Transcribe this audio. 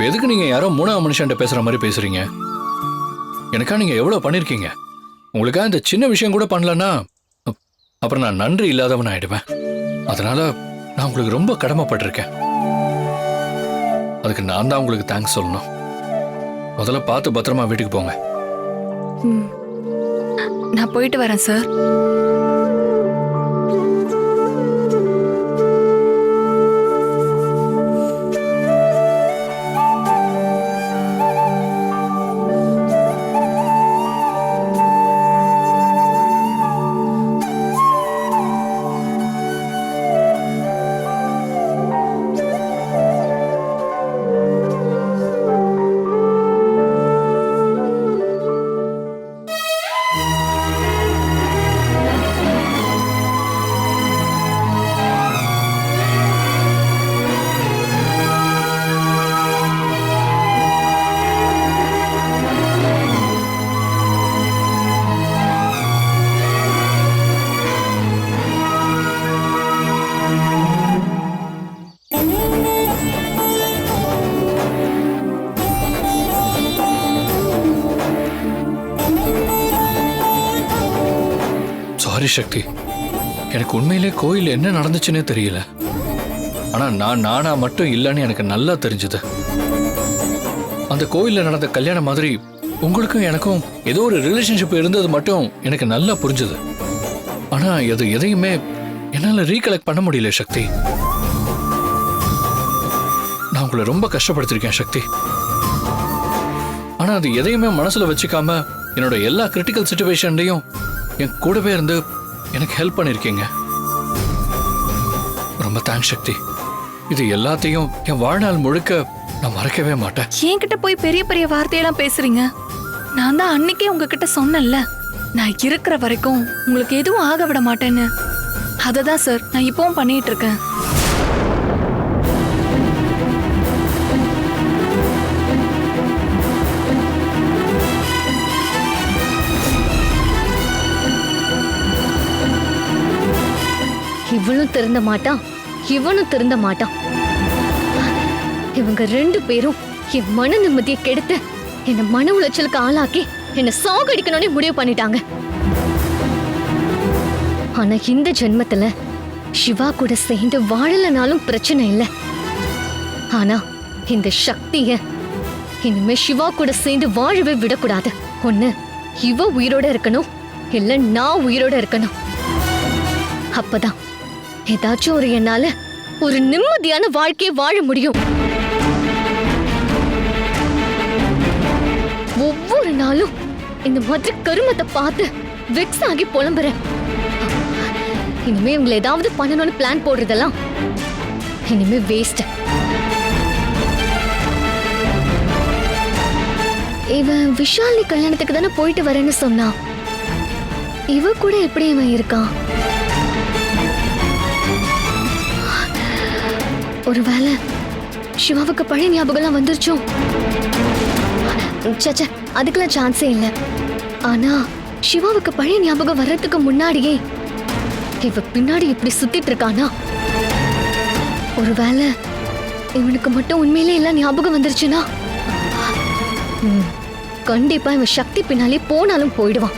இப்போ எதுக்கு நீங்க யாரோ மூணாவது மனுஷன்ட்ட பேசுற மாதிரி பேசுறீங்க? எனக்கா நீங்க எவ்வளவு பண்ணிருக்கீங்க? உங்களுக்கா இந்த சின்ன விஷயம் கூட பண்ணலன்னா அப்புறம் நான் நன்றி இல்லாதவன் ஆயிடுவேன். அதனால நான் உங்களுக்கு ரொம்ப கடமைப்பட்டிருக்கேன். அதுக்கு நான் தான் உங்களுக்கு தேங்க்ஸ் சொல்லணும். முதல்ல பார்த்து பத்திரமா வீட்டுக்கு போங்க. ம். நான் போயிட்டு வரேன் சார். சாரி சக்தி எனக்கு உண்மையிலே கோயில் என்ன நடந்துச்சுன்னே தெரியல. ஆனால் நான் நானா மட்டும் இல்லைன்னு எனக்கு நல்லா தெரிஞ்சுது. அந்த கோயில்ல நடந்த கல்யாணம் மாதிரி உங்களுக்கும் எனக்கும் ஏதோ ஒரு ரிலேஷன்ஷிப் இருந்தது மட்டும் எனக்கு நல்லா புரிஞ்சுது. ஆனா அது எதையுமே என்னால ரீகலெக்ட் பண்ண முடியல சக்தி. நான் உங்களை ரொம்ப கஷ்டப்படுத்திருக்கேன் சக்தி. ஆனா அது எதையுமே மனசுல வச்சுக்காம என்னோட எல்லா கிரிட்டிக்கல் சுச்சுவேஷன்லையும் என் கூடவே இருந்து எனக்கு ஹெல்ப் பண்ணியிருக்கீங்க ரொம்ப தேங்க்ஸ் சக்தி. இது எல்லாத்தையும் என் வாழ்நாள் முழுக்க நான் மறக்கவே மாட்டேன். என்கிட்ட போய் பெரிய பெரிய வார்த்தையெல்லாம் பேசுறீங்க. நான் தான் அன்னைக்கே உங்ககிட்ட சொன்னேன்ல. நான் இருக்கிற வரைக்கும் உங்களுக்கு எதுவும் ஆக விட மாட்டேன்னு. அதை தான் சார் நான் இப்பவும் பண்ணிட்டு இருக்கேன். இவளும் திருந்த மாட்டான். இவனும் திருந்த மாட்டான். இவங்க ரெண்டு பேரும் என் மன நிம்மதியை கெடுத்து என்ன மன உளைச்சலுக்கு ஆளாக்கி என்ன சாகடிக்கணும்னே முடிவு பண்ணிட்டாங்க. ஆனா இந்த ஜென்மத்துல சிவா கூட சேர்ந்து வாழலனாலும் பிரச்சனை இல்லை. ஆனா இந்த சக்திய இனிமே சிவா கூட சேர்ந்து வாழவே விடக்கூடாது. ஒண்ணு இவ உயிரோட இருக்கணும். இல்ல நான் உயிரோட இருக்கணும். அப்பதான் ஏதாச்சும் ஒரு என்னால ஒரு நிம்மதியான வாழ்க்கையை வாழ முடியும். ஒவ்வொரு நாளும் இந்த மாதிரி கருமத்தை பார்த்து வெக்ஸ் ஆகி புலம்புறேன். இனிமே இவங்களை ஏதாவது பண்ணணும்னு பிளான் போடுறதெல்லாம் இனிமே வேஸ்ட் இவன் விஷாலி கல்யாணத்துக்கு தானே போயிட்டு வரேன்னு சொன்னான். இவ கூட எப்படி இவன் இருக்கான்? ஒருவேளை சிவாவுக்கு பழைய ஞாபகம்லாம் வந்துருச்சோ? சச்ச அதுக்கெல்லாம் சான்ஸே இல்லை. ஆனா சிவாவுக்கு பழைய ஞாபகம் வர்றதுக்கு முன்னாடியே இவ பின்னாடி இப்படி சுத்திட்டு இருக்கானா? ஒருவேளை இவனுக்கு மட்டும் உண்மையிலே எல்லாம் ஞாபகம் வந்துருச்சுன்னா? கண்டிப்பா இவன் சக்தி பின்னாலே போனாலும் போயிடுவான்.